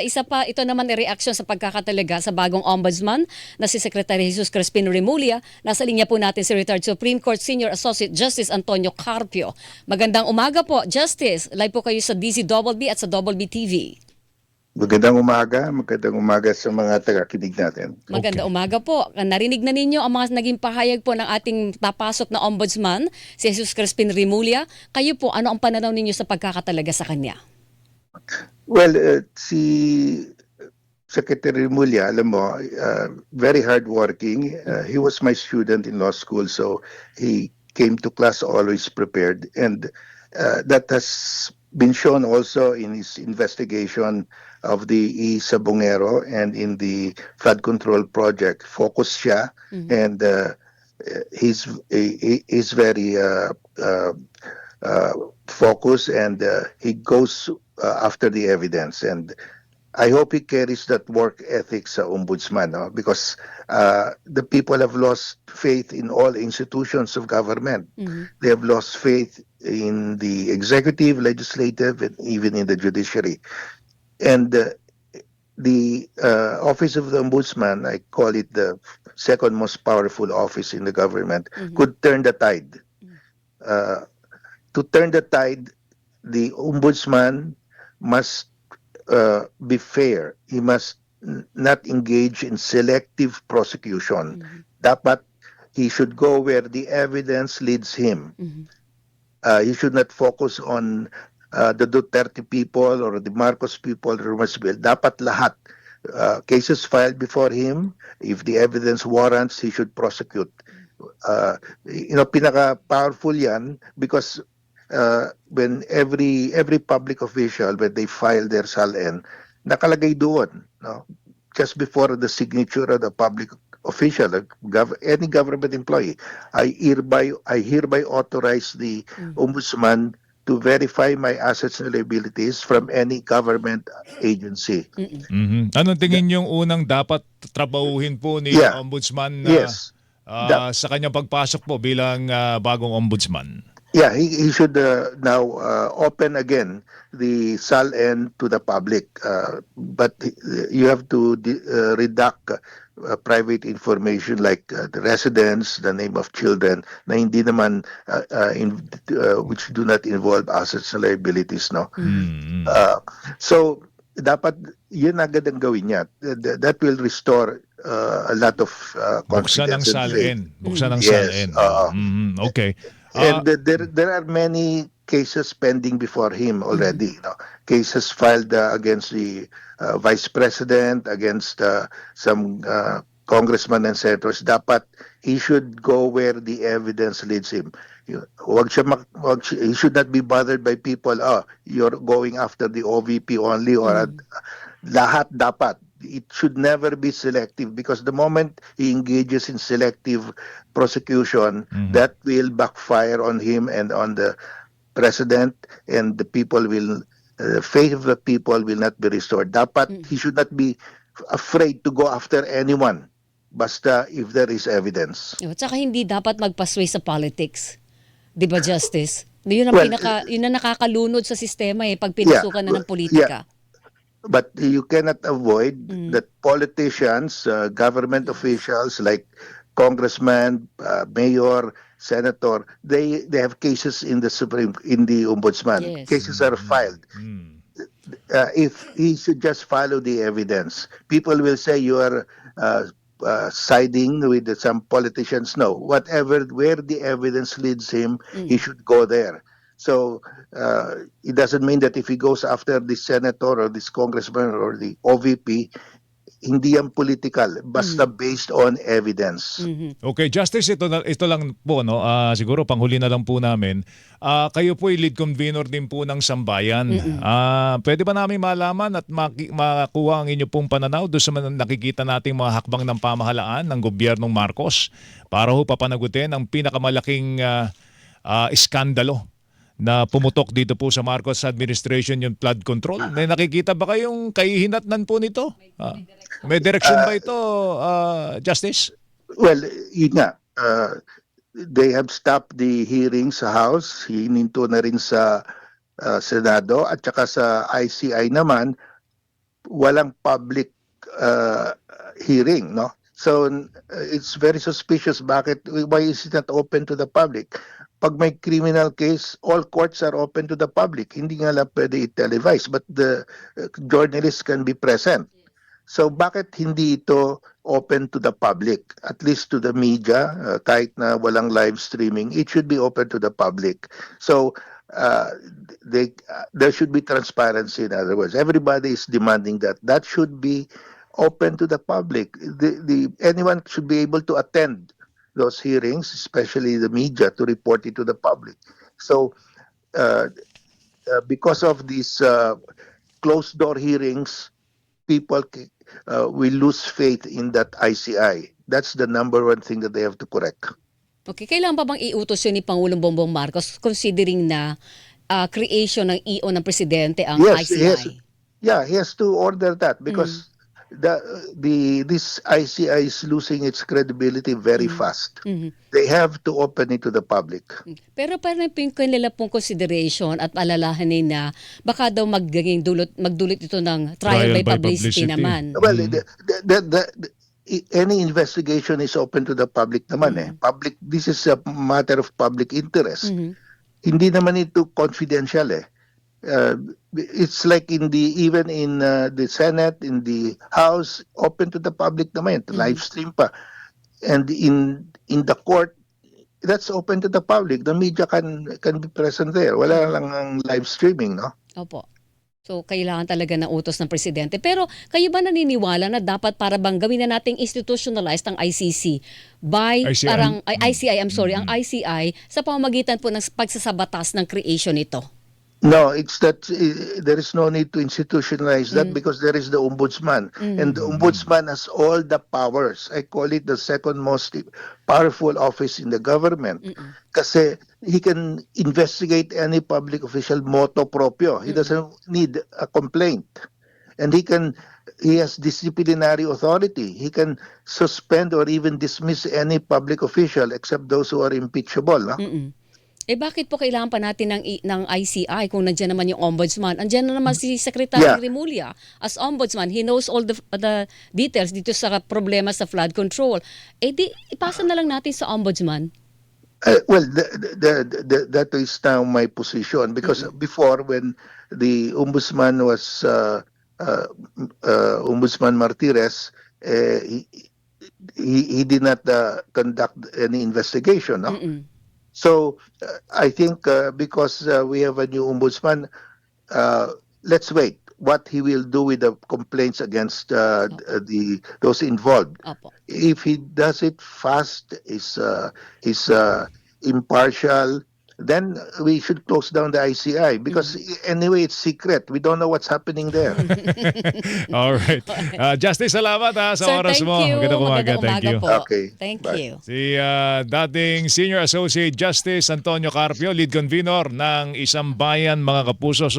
Isa pa, ito naman ay reaksyon sa pagkakatalaga sa bagong ombudsman na si Secretary Jesus Crispin Remulla. Nasa linya po natin si retired Supreme Court Senior Associate Justice Antonio Carpio. Magandang umaga po, Justice. Live po kayo sa DZBB at sa Double B TV. Magandang umaga, magandang umaga sa mga tagakinig natin. Maganda umaga po. Narinig na ninyo ang mga naging pahayag po ng ating papasok na ombudsman, si Jesus Crispin Remulla. Kayo po, ano ang pananaw ninyo sa pagkakatalaga sa kanya? Well, uh, si Secretary Mulya, alam mo, uh, very hardworking. Uh, he was my student in law school, so he came to class always prepared. And uh, that has been shown also in his investigation of the E. Sabongero and in the flood control project. Focus siya and uh, he's he, he's very uh, uh, uh, focused and uh, he goes uh, after the evidence and I hope he carries that work ethic sa ombudsman no? because uh, the people have lost faith in all institutions of government. They have lost faith in the executive, legislative, and even in the judiciary. And uh, the uh, office of the ombudsman, I call it the second most powerful office in the government, could turn the tide. Uh, to turn the tide, the ombudsman must uh, be fair. He must not engage in selective prosecution. Dapat he should go where the evidence leads him. Uh, he should not focus on uh, the Duterte people or the Marcos people or Rumasville. Dapat lahat. Uh, cases filed before him, if the evidence warrants, he should prosecute. Uh, you know, pinaka-powerful yan because uh, when every every public official when they file their SALN nakalagay doon no just before the signature of the public official a gov- any government employee I hereby I hereby authorize the ombudsman to verify my assets and liabilities from any government agency Mhm. Anong tingin yung unang dapat trabahuhin po ni Yeah. Ombudsman na yes ah, sa kanyang pagpasok po bilang ah, bagong ombudsman? Yeah, he, he should uh, now uh, open again the SALN to the public. Uh, but you have to uh, redact uh, private information like uh, the residence, the name of children, na hindi naman, uh, uh, in, uh, which do not involve assets and liabilities. No? Mhm. Uh, so, dapat yun agad ang gawin niya. Th- That will restore uh, a lot of uh, Buksan ang confidence faith. salin. Buksan ang Yes, salin. oo. Mhm. Okay. Ah, And uh, there there are many cases pending before him already. You know, cases filed uh, against the uh, vice president, against uh, some uh, congressmen and senators. Dapat he should go where the evidence leads him. Wag siya wag siya- he should not be bothered by people. Oh, you're going after the OVP only or lahat dapat. It should never be selective because the moment he engages in selective prosecution, that will backfire on him and on the president, and the people will, uh, faith of the people will not be restored. Dapat he should not be afraid to go after anyone, basta if there is evidence. At saka hindi dapat magpasway sa politics. 'Di ba, Justice? Yun ang Well, pinaka yun ang nakakalunod sa sistema eh pag pinasukan na ng politika. But you cannot avoid that politicians, uh, government officials like congressman, uh, mayor, senator, they they have cases in the supreme in the ombudsman. Yes. Cases are filed. mhm. Uh, if he should just follow the evidence, people will say you are uh, uh, siding with some politicians. No, whatever where the evidence leads him, he should go there. So uh, it doesn't mean that if he goes after this senator or this congressman or the OVP, hindi yan political, basta based on evidence. Okay, Justice, ito, na, ito lang po, no? Ah, siguro panghuli na lang po namin. Ah, kayo po ay lead convener din po ng Sambayan. Ah, pwede ba namin malaman at maki- makuha ang inyo pong pananaw doon sa nakikita nating mga hakbang ng pamahalaan ng gobyernong Marcos para ho papanagutin ang pinakamalaking ah, ah, iskandalo na pumutok dito po sa Marcos administration yung flood control. May nakikita ba kayong kahihinatnan po nito? Ah, may direction ba ito, ah, Justice? Well, yun nga. Uh, they have stopped the hearing sa House. Hininto na rin sa uh, Senado at saka sa ICI naman. walang public uh, hearing, no? So uh, it's very suspicious bakit why is it not open to the public? Pag may criminal case, all courts are open to the public. Hindi nga lang pwede i-televise but the uh, journalists can be present. So bakit hindi ito open to the public, at least to the media, uh, kahit na walang live streaming, it should be open to the public. So uh, they, uh, there should be transparency. In other words, everybody is demanding that. That should be open to the public. The, the anyone should be able to attend those hearings, especially the media, to report it to the public. So uh, uh, because of these uh, closed door hearings, people uh, will lose faith in that ICI. That's the number one thing that they have to correct. Okay, kailan pa bang iutos yun ni Pangulong Bongbong Marcos considering na ah, creation ng EO ng presidente ang Yes, ICI? yes. Yeah, he has to order that because the the this ICI is losing its credibility very fast. Mhm. They have to open it to the public. Pero parang po yung kanila pong consideration at alalahanin na baka daw magiging dulot, magdulot ito ng trial, Trial by, by publicity, publicity. naman. Well, the, the, the, the- i- any investigation is open to the public naman eh. Public this is a matter of public interest. Mhm. hindi naman ito confidential eh. Uh, it's like in the even in uh, the Senate, in the House, open to the public naman, live stream pa. And in in the court, that's open to the public. The media can can be present there. Wala lang ang live streaming, no? Opo. So, kailangan talaga ng utos ng presidente. Pero, kayo ba naniniwala na dapat para bang gawin na nating institutionalized ang ICC by ICI. parang, ay, ICI, I'm sorry, ang ICI sa pamamagitan po ng pagsasabatas ng creation nito? No, it's that uh, there is no need to institutionalize that because there is the ombudsman, and the ombudsman has all the powers. I call it the second most powerful office in the government, kasi he can investigate any public official moto proprio. He doesn't need a complaint, and he can. He has disciplinary authority. He can suspend or even dismiss any public official except those who are impeachable. No? Mm-mm. Eh bakit po kailangan pa natin ng, ng ICI kung nandiyan naman yung ombudsman? Andiyan na naman si Secretary Yeah. Remulla as ombudsman. He knows all the, the details dito sa problema sa flood control. Eh di, ipasa na lang natin sa ombudsman. Uh, well, the, the, the, that is now my position because before, when the ombudsman was uh, uh, uh, Ombudsman Martires, uh, he, he he did not uh, conduct any investigation. No? Mm-mm. So uh, I think uh, because uh, we have a new ombudsman, uh, let's wait what he will do with the complaints against uh, the those involved Opo. if he does it fast, is uh, is uh, impartial, then we should close down the ICI because anyway it's secret. We don't know what's happening there. All right. Ah, Justice, salamat ha, sa Sir, oras thank mo. you. Magandang umaga. Magandang Thank umaga you. po. Okay, Thank bye. you. Si ah, dating Senior Associate Justice Antonio Carpio, lead convener ng Isang Bayan mga kapuso. So,